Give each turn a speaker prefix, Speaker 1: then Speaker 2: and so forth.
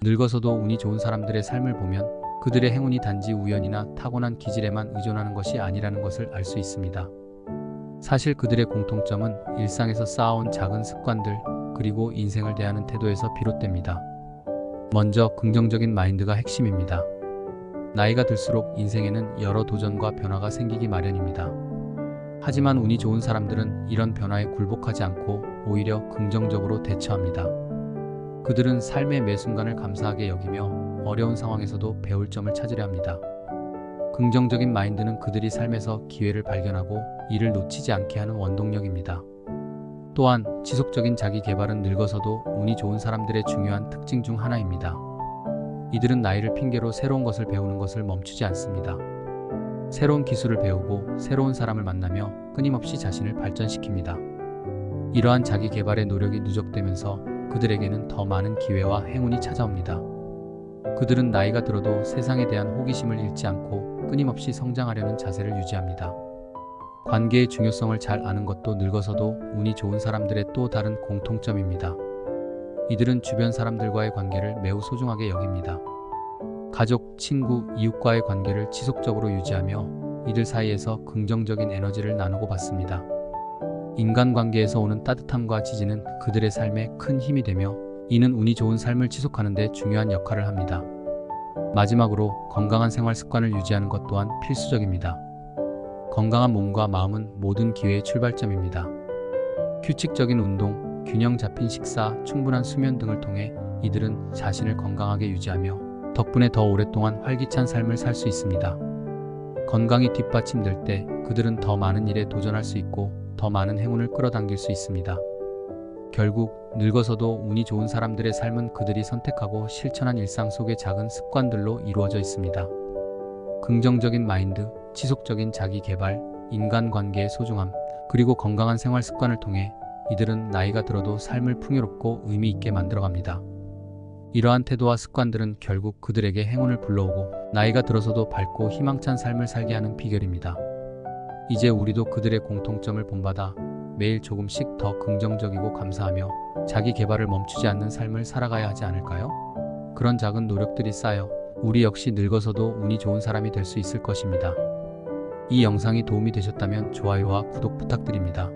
Speaker 1: 늙어서도 운이 좋은 사람들의 삶을 보면 그들의 행운이 단지 우연이나 타고난 기질에만 의존하는 것이 아니라는 것을 알 수 있습니다. 사실 그들의 공통점은 일상에서 쌓아온 작은 습관들 그리고 인생을 대하는 태도에서 비롯됩니다. 먼저 긍정적인 마인드가 핵심입니다. 나이가 들수록 인생에는 여러 도전과 변화가 생기기 마련입니다. 하지만 운이 좋은 사람들은 이런 변화에 굴복하지 않고 오히려 긍정적으로 대처합니다. 그들은 삶의 매 순간을 감사하게 여기며 어려운 상황에서도 배울 점을 찾으려 합니다. 긍정적인 마인드는 그들이 삶에서 기회를 발견하고 이를 놓치지 않게 하는 원동력입니다. 또한 지속적인 자기 개발은 늙어서도 운이 좋은 사람들의 중요한 특징 중 하나입니다. 이들은 나이를 핑계로 새로운 것을 배우는 것을 멈추지 않습니다. 새로운 기술을 배우고 새로운 사람을 만나며 끊임없이 자신을 발전시킵니다. 이러한 자기 개발의 노력이 누적되면서 그들에게는 더 많은 기회와 행운이 찾아옵니다. 그들은 나이가 들어도 세상에 대한 호기심을 잃지 않고 끊임없이 성장하려는 자세를 유지합니다. 관계의 중요성을 잘 아는 것도 늙어서도 운이 좋은 사람들의 또 다른 공통점입니다. 이들은 주변 사람들과의 관계를 매우 소중하게 여깁니다. 가족, 친구, 이웃과의 관계를 지속적으로 유지하며 이들 사이에서 긍정적인 에너지를 나누고 받습니다. 인간관계에서 오는 따뜻함과 지지는 그들의 삶에 큰 힘이 되며 이는 운이 좋은 삶을 지속하는 데 중요한 역할을 합니다. 마지막으로 건강한 생활 습관을 유지하는 것 또한 필수적입니다. 건강한 몸과 마음은 모든 기회의 출발점입니다. 규칙적인 운동, 균형 잡힌 식사, 충분한 수면 등을 통해 이들은 자신을 건강하게 유지하며 덕분에 더 오랫동안 활기찬 삶을 살 수 있습니다. 건강이 뒷받침될 때 그들은 더 많은 일에 도전할 수 있고 더 많은 행운을 끌어당길 수 있습니다. 결국 늙어서도 운이 좋은 사람들의 삶은 그들이 선택하고 실천한 일상 속의 작은 습관들로 이루어져 있습니다. 긍정적인 마인드, 지속적인 자기 개발, 인간관계의 소중함, 그리고 건강한 생활 습관을 통해 이들은 나이가 들어도 삶을 풍요롭고 의미 있게 만들어갑니다. 이러한 태도와 습관들은 결국 그들에게 행운을 불러오고 나이가 들어서도 밝고 희망찬 삶을 살게 하는 비결입니다. 이제 우리도 그들의 공통점을 본받아 매일 조금씩 더 긍정적이고 감사하며 자기 개발을 멈추지 않는 삶을 살아가야 하지 않을까요? 그런 작은 노력들이 쌓여 우리 역시 늙어서도 운이 좋은 사람이 될 수 있을 것입니다. 이 영상이 도움이 되셨다면 좋아요와 구독 부탁드립니다.